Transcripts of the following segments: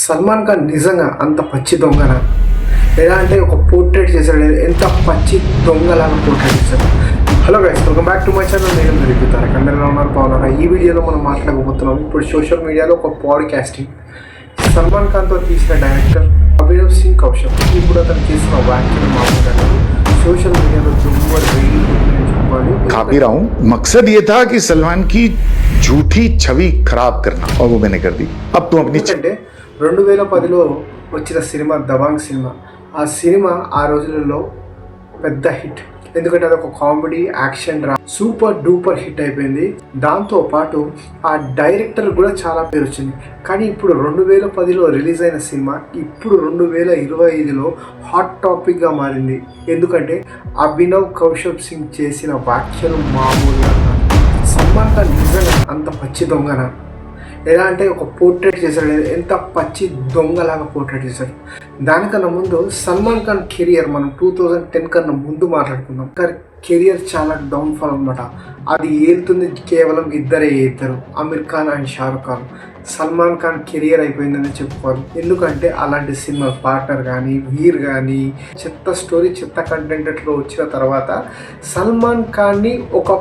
సల్మాన్ ఖాన్ నిజంగా అంత పచ్చి దొంగన? ఎలా అంటే ఒక పోర్ట్రేట్ చేశాడు. ఎంత పచ్చి దొంగలాగా పోర్ట్రేట్ చేశాడు. Hello guys welcome back to my channel నేను తిరుగుతారు అందరూ ఉన్నారు బాగున్నారా? ఈ వీడియోలో మనం మాట్లాడబోతున్నాం. ఇప్పుడు సోషల్ మీడియాలో ఒక పాడ్కాస్టింగ్ సల్మాన్ ఖాన్తో తీసిన డైరెక్టర్ అభినవ్ సింగ్ కౌశల్. ఇప్పుడు అతను చేసిన వ్యాఖ్యలు మాట్లాడారు సోషల్ మీడియాలో దుమ్ము రేగి చెప్పాలి कापी रहा हूँ मकसद ये था कि सलमान की झूठी छवि खराब करना और वो मैंने कर दी अब तुम अपनी छ- ఎందుకంటే రెండు వేల పదిలో వచ్చిన సినిమా దబాంగ్ సినిమా ఆ సినిమా ఆ రోజులలో పెద్ద హిట్ ఎందుకంటే అది ఒక comedy action draw super duper hit అయిపోయింది. దాంతో పాటు ఆ డైరెక్టర్ కూడా చాలా పేరు వచ్చింది. కానీ ఇప్పుడు రెండు వేల పదిలో రిలీజ్ అయిన సినిమా ఇప్పుడు రెండు వేల ఇరవై ఐదులో హాట్ టాపిక్గా మారింది. ఎందుకంటే అభినవ్ కౌశప్ సింగ్ చేసిన వ్యాఖ్యలు మామూలుగా కాదు. ఖాన్ నిజంగా అంత పచ్చి దొంగన? ఎలా అంటే ఒక పోర్ట్రేట్ చేశాడు. ఎంత పచ్చి దొంగలాగా పోర్ట్రేట్ చేశాడు. దానికన్నా ముందు సల్మాన్ ఖాన్ కెరియర్ మనం టూ థౌజండ్ టెన్ కన్నా ముందు మాట్లాడుకుందాం. కానీ కెరియర్ చాలా డౌన్ఫాల్ అనమాట అది ఏలుతుంది కేవలం ఇద్దరే ఏతారు అమీర్ ఖాన్ అండ్ షారుఖ్ ఖాన్. సల్మాన్ ఖాన్ కెరియర్ అయిపోయిందని చెప్పుకోవాలి. ఎందుకంటే అలాంటి సినిమా పార్ట్నర్ కానీ వీర్ కానీ చెత్త స్టోరీ చెత్త కంటెంట్లో వచ్చిన తర్వాత సల్మాన్ ఖాన్ని ఒక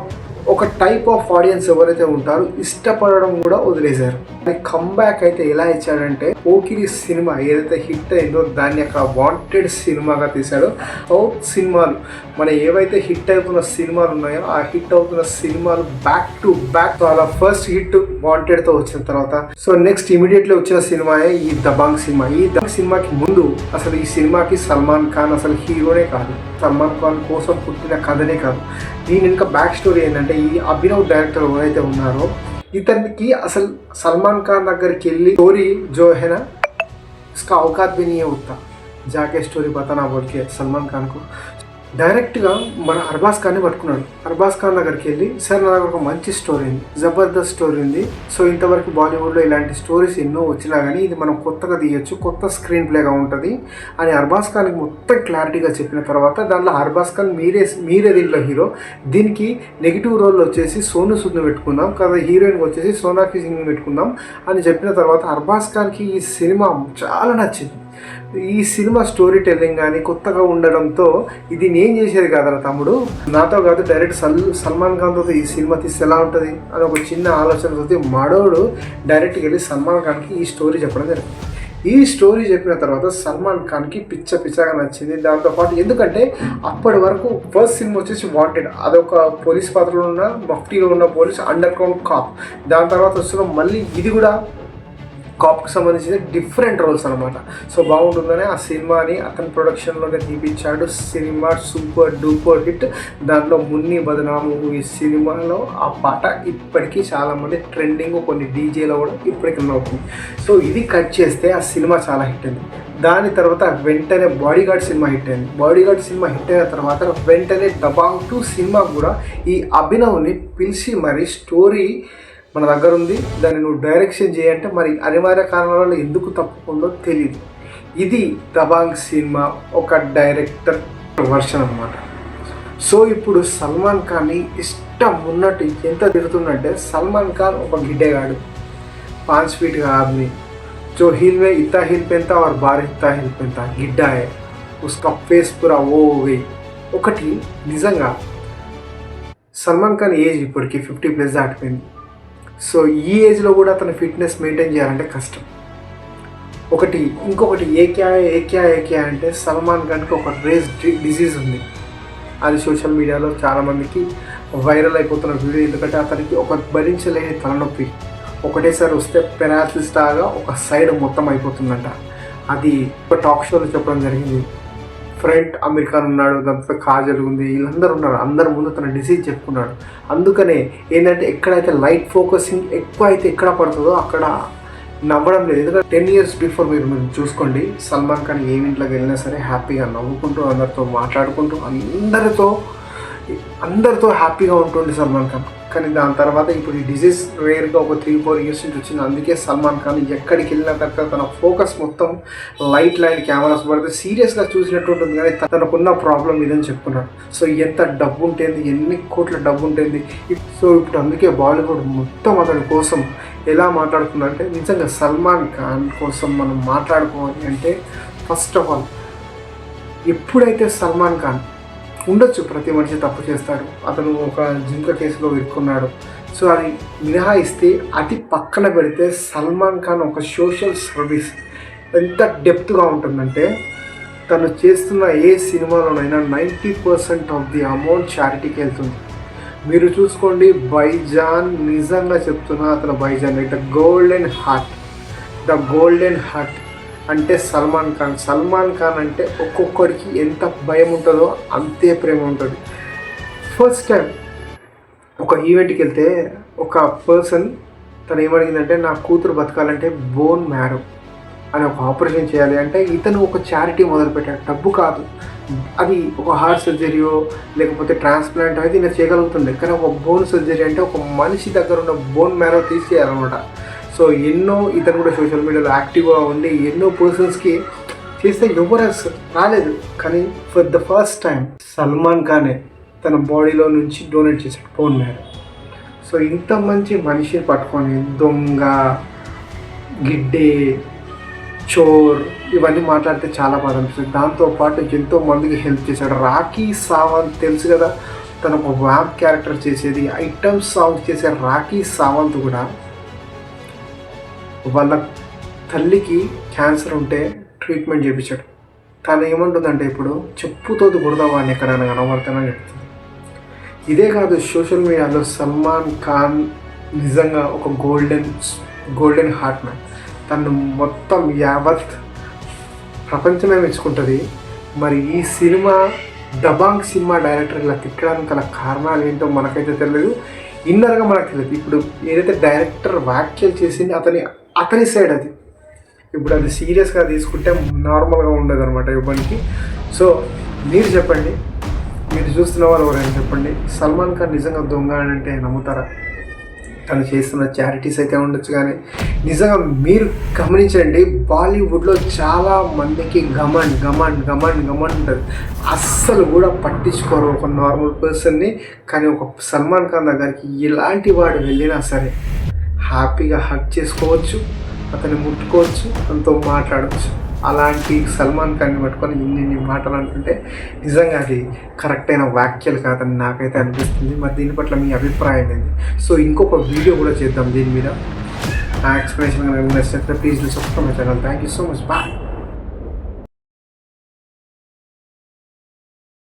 ఒక టైప్ ఆఫ్ ఆడియన్స్ ఎవరైతే ఉంటారో ఇష్టపడడం కూడా వదిలేశారు. అది కంబ్యాక్ అయితే ఎలా ఇచ్చాడంటే పోకిరి సినిమా ఏదైతే హిట్ అయిందో దాన్ని అక్కడ వాంటెడ్ సినిమాగా తీశాడో సౌత్ సినిమాలు. మన ఏవైతే హిట్ అవుతున్న సినిమాలు ఉన్నాయో ఆ హిట్ అవుతున్న సినిమాలు బ్యాక్ టు బ్యాక్ అలా ఫస్ట్ హిట్ వాంటెడ్తో వచ్చిన తర్వాత. సో నెక్స్ట్ ఇమీడియట్లీ వచ్చిన సినిమాయే ఈ దబాంగ్ సినిమా. ఈ దబాంగ్ సినిమాకి ముందు అసలు ఈ సినిమాకి సల్మాన్ ఖాన్ అసలు హీరోనే కాదు. సల్మాన్ ఖాన్ కోసం పుట్టిన కథనే కాదు. దీని ఇంకా బ్యాక్ స్టోరీ ఏంటంటే ఈ అభినవ్ డైరెక్టర్ ఎవరైతే ఉన్నారో ఇతనికి అసలు సల్మాన్ ఖాన్ దగ్గరికి వెళ్ళి స్టోరీ जो है ना इसका औकात भी नहीं है उतना जाके स्टोरी बताना बोल के सलमान खान को డైరెక్ట్గా మన అర్బాస్ ఖాన్ని పట్టుకున్నాడు. అర్బాస్ ఖాన్ దగ్గరికి వెళ్ళి సార్ నా దగ్గర ఒక మంచి స్టోరీ ఉంది. జబర్దస్త్ స్టోరీ ఉంది. సో ఇంతవరకు బాలీవుడ్లో ఇలాంటి స్టోరీస్ ఎన్నో వచ్చినా కానీ ఇది మనం కొత్తగా తీయొచ్చు. కొత్త స్క్రీన్ ప్లేగా ఉంటుంది. అని అర్బాస్ ఖాన్కి మొత్తం క్లారిటీగా చెప్పిన తర్వాత దాంట్లో అర్బాస్ ఖాన్ మీరే మీరే దీంట్లో హీరో. దీనికి నెగిటివ్ రోల్ వచ్చేసి సోను సుద్ను పెట్టుకుందాం. కదా హీరోయిన్ వచ్చేసి సోనాకి సింగ్ పెట్టుకుందాం అని చెప్పిన తర్వాత అర్బాస్ ఖాన్కి ఈ సినిమా చాలా నచ్చింది. ఈ సినిమా స్టోరీ టెల్లింగ్ కానీ కొత్తగా ఉండడంతో ఇది నేను చేసేది కాదరా తమ్ముడు. నాతో కాదు డైరెక్ట్ సల్ సల్మాన్ ఖాన్తో ఈ సినిమా తీస్తే ఎలా ఉంటుంది అని ఒక చిన్న ఆలోచనతో మడోడు డైరెక్ట్గా వెళ్ళి సల్మాన్ ఖాన్కి ఈ స్టోరీ చెప్పడం జరిగింది. ఈ స్టోరీ చెప్పిన తర్వాత సల్మాన్ ఖాన్కి పిచ్చ పిచ్చగా నచ్చింది. దాంతోపాటు ఎందుకంటే అప్పటి వరకు ఫస్ట్ సినిమా వచ్చేసి వాంటెడ్ అదొక పోలీస్ పాత్రలో ఉన్న మఫ్టీలో ఉన్న పోలీస్ అండర్ గ్రౌండ్ కాప్ దాని తర్వాత వస్తున్న మళ్ళీ ఇది కూడా కాప్కి సంబంధించిన డిఫరెంట్ రోల్స్ అనమాట సో బాగుంటుందని ఆ సినిమాని అతని ప్రొడక్షన్లోనే తీపించాడు సినిమా సూపర్ డూపర్ హిట్ దాంట్లో మున్ని బదనాము ఈ సినిమాలో ఆ పాట ఇప్పటికీ చాలామంది ట్రెండింగ్ కొన్ని డీజేలో కూడా ఇప్పటికీ అవుతుంది సో ఇది కట్ చేస్తే ఆ సినిమా చాలా హిట్ అయింది. దాని తర్వాత వెంటనే బాడీగార్డ్ సినిమా హిట్ అయింది. బాడీగార్డ్ సినిమా హిట్ అయిన తర్వాత వెంటనే దబాంగ్ టూ సినిమా కూడా ఈ అభినవ్ని పిలిచి మరి స్టోరీ మన దగ్గర ఉంది దాన్ని నువ్వు డైరెక్షన్ చేయంటే మరి అనివార్య కారణాల వల్ల ఎందుకు తప్పుకుందో తెలియదు ఇది దబాంగ్ సినిమా ఒక డైరెక్టర్ వర్షన్ అనమాట సో ఇప్పుడు సల్మాన్ ఖాన్ని ఇష్టం ఉన్నట్టు ఎంత తిరుగుతుందంటే సల్మాన్ ఖాన్ ఒక గిడ్డేగాడు पाँच फीट का आदमी जो हिल में इतना हिल पहनता और बाहर इतना हिल पहनता गिड्डा है उसका फेस पूरा वो हो गई ఒకటి నిజంగా సల్మాన్ ఖాన్ ఏజ్ ఇప్పటికి ఫిఫ్టీ ప్లస్ దాటిపోయింది సో ఈ ఏజ్లో కూడా తన ఫిట్నెస్ మెయింటైన్ చేయాలంటే కష్టం. ఒకటి ఇంకొకటి ఏక్యా ఏక్యా ఏక్యా అంటే సల్మాన్ ఖాన్కి ఒక రేస్ డిసీజ్ ఉంది. అది సోషల్ మీడియాలో చాలామందికి వైరల్ అయిపోతున్న వీడియో ఎందుకంటే అతనికి ఒక భరించలేని తలనొప్పి. ఒకటేసారి వస్తే పెరాలసిస్ లాగా ఒక సైడ్ మొత్తం అయిపోతుందంట. అది ఒక టాక్ షోలో చెప్పడం జరిగింది. ఫ్రంట్ అమెరికాన్ ఉన్నాడు దాంతో కాజల్ ఉంది వీళ్ళందరూ ఉన్నారు అందరి ముందు తన డిసీజ్ చెప్పుకున్నాడు. అందుకనే ఏంటంటే ఎక్కడైతే లైట్ ఫోకసింగ్ ఎక్కువ అయితే ఎక్కడ పడుతుందో అక్కడ నవ్వడం లేదు. ఎందుకంటే టెన్ ఇయర్స్ బిఫోర్ మీరు మీరు చూసుకోండి సల్మాన్ ఖాన్ ఏ ఇంట్లోకి వెళ్ళినా సరే హ్యాపీగా నవ్వుకుంటూ అందరితో మాట్లాడుకుంటూ అందరితో అందరితో హ్యాపీగా ఉంటుంది సల్మాన్ ఖాన్. కానీ దాని తర్వాత ఇప్పుడు ఈ డిజీజ్ రేర్గా ఒక త్రీ ఫోర్ ఇయర్స్ నుంచి వచ్చింది. అందుకే సల్మాన్ ఖాన్ ఎక్కడికి వెళ్ళిన తర్వాత తన ఫోకస్ మొత్తం లైట్ లైట్ కెమెరాస్ పడితే సీరియస్గా చూసినట్టు ఉంటుంది కానీ తనకున్న ప్రాబ్లం ఇదని చెప్తున్నాడు. సో ఎంత డబ్బు ఉంటుంది ఎన్ని కోట్ల డబ్బు ఉంటుంది. సో ఇప్పుడు అందుకే బాలీవుడ్ మొత్తం అతని కోసం ఎలా మాట్లాడుతుందంటే నిజంగా సల్మాన్ ఖాన్ కోసం మనం మాట్లాడుకోవాలి అంటే ఫస్ట్ ఆఫ్ ఆల్ ఎప్పుడైతే సల్మాన్ ఖాన్ ఉండొచ్చు ప్రతి మనిషి తప్పు చేస్తాడు. అతను ఒక జింక కేసులో ఇరుక్కున్నాడు. సో అది మినహాయిస్తే అతి పక్కన పెడితే సల్మాన్ ఖాన్ ఒక సోషల్ సర్వీస్ ఎంత డెప్త్గా ఉంటుందంటే తను చేస్తున్న ఏ సినిమాలోనైనా ninety percent of the amount చారిటీకి వెళ్తుంది. మీరు చూసుకోండి బైజాన్ నిజంగా చెప్తున్నా అతను Bhaijaan the golden heart the golden heart అంటే సల్మాన్ ఖాన్. సల్మాన్ ఖాన్ అంటే ఒక్కొక్కడికి ఎంత భయం ఉంటుందో అంతే ప్రేమ ఉంటుంది. ఫస్ట్ టైం ఒక ఈవెంట్కి వెళ్తే ఒక పర్సన్ తను ఏమడిగిందంటే నా కూతురు బతకాలంటే బోన్ మ్యారో అని ఒక ఆపరేషన్ చేయాలి. అంటే ఇతను ఒక చారిటీ మొదలుపెట్టాడు. డబ్బు కాదు. అది ఒక హార్ట్ సర్జరీయో లేకపోతే ట్రాన్స్ప్లాంట్ అయితే నేను చేయగలుగుతుండే. కానీ ఒక బోన్ సర్జరీ అంటే ఒక మనిషి దగ్గర ఉన్న బోన్ మ్యారో తీసేయాలన్నమాట. సో ఎన్నో ఇతను కూడా సోషల్ మీడియాలో యాక్టివ్గా ఉండి ఎన్నో పర్సన్స్కి చేస్తే ఎవరు రాలేదు. కానీ for the first time Salman ఖానే తన బాడీలో నుంచి డొనేట్ చేశాడు. ఫోన్ మ్యారో సో ఇంత మంచి మనిషిని పట్టుకొని దొంగ గిడ్డే చోర్ ఇవన్నీ మాట్లాడితే చాలా బాధ అనిపిస్తుంది. దాంతోపాటు ఎంతో మందికి హెల్ప్ చేశాడు. రాఖీ సావంత్ తెలుసు కదా తన ఒక వ్యాప్ క్యారెక్టర్ చేసేది. ఐటమ్ సాంగ్ చేసే రాఖీ సావంత్ కూడా వాళ్ళ తల్లికి క్యాన్సర్ ఉంటే ట్రీట్మెంట్ చేయించాడు తను ఏమంటుందంటే ఇప్పుడు చెప్పుతో గుడదావాడిని ఎక్కడైనా కనబడతానని చెప్తుంది. ఇదే కాదు సోషల్ మీడియాలో సల్మాన్ ఖాన్ నిజంగా ఒక గోల్డెన్ గోల్డెన్ హార్ట్ మ్యాన్ తను మొత్తం యావత్ ప్రపంచమే మెచ్చుకుంటుంది. మరి ఈ సినిమా దబాంగ్ సినిమా డైరెక్టర్ ఇలా తిట్టడానికి గల కారణాలు ఏంటో మనకైతే తెలియదు ఇన్నర్గా మనకు తెలియదు ఇప్పుడు ఏదైతే డైరెక్టర్ వ్యాఖ్యలు చేసింది అతని అతని సైడ్ అది. ఇప్పుడు అది సీరియస్గా తీసుకుంటే నార్మల్గా ఉండదు అనమాట ఇవ్వడానికి సో మీరు చెప్పండి. మీరు చూస్తున్న వాళ్ళు ఎవరైనా చెప్పండి. సల్మాన్ ఖాన్ నిజంగా దొంగ అని అంటే నమ్ముతారా? తను చేస్తున్న చారిటీస్ అయితే ఉండొచ్చు కానీ నిజంగా మీరు గమనించండి బాలీవుడ్లో చాలా మందికి గమన్ గమన్ గమన్ గమన్ ఉంటుంది అస్సలు కూడా పట్టించుకోరు ఒక నార్మల్ పర్సన్ని కానీ ఒక సల్మాన్ ఖాన్ దగ్గరికి ఎలాంటి వాడు వెళ్ళినా సరే హ్యాపీగా హక్ చేసుకోవచ్చు అతన్ని ముట్టుకోవచ్చు అతనితో మాట్లాడవచ్చు అలాంటి సల్మాన్ ఖాన్ని పట్టుకొని ఇన్ని ఇన్ని మాటలు అంటుంటే నిజంగా అది కరెక్ట్ అయిన వ్యాఖ్యలు కాదని నాకైతే అనిపిస్తుంది. మరి దీని పట్ల మీ అభిప్రాయం ఏంది సో ఇంకొక వీడియో కూడా చేద్దాం దీని మీద. నా ఎక్స్ప్లెనేషన్ కనుక నచ్చినట్లయితే please subscribe my channel thank you so much bye